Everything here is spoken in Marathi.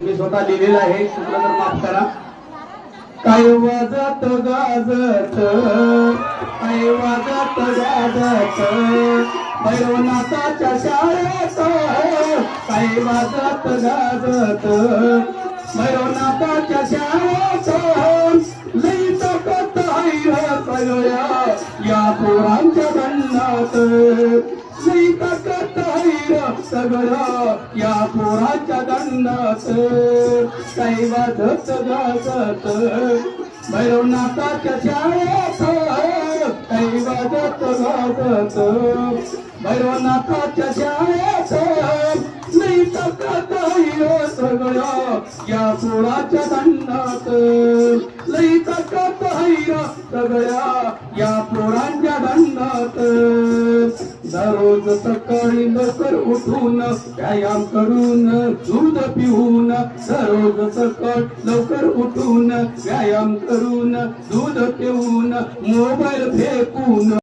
मी स्वतः लिहिलेलं आहे चुकलं तर माफ करा. काय वाजत गाजत काय वाजत गाजत भैरवनाथाच्या शाळेत काय वाजत गाजत भैरवनाथाच्या शाळेत लई ताकद आहे सगळ्या या पोरांच्या दंडात सगळं या पोराच्या दंडात. काही सगळत भैरवनाथाच्या शाळेत. काही वाजत भैरवनाथाच्या शाळेत. नाही ताकद आहे या पोराच्या दंडात. लई ताकद सगळ्या या पोरांच्या दंडात. रोज सकाळी लवकर उठून व्यायाम करून दूध पिऊन दररोज सकाळ लवकर उठून व्यायाम करून दूध पिऊन मोबाईल फेकून.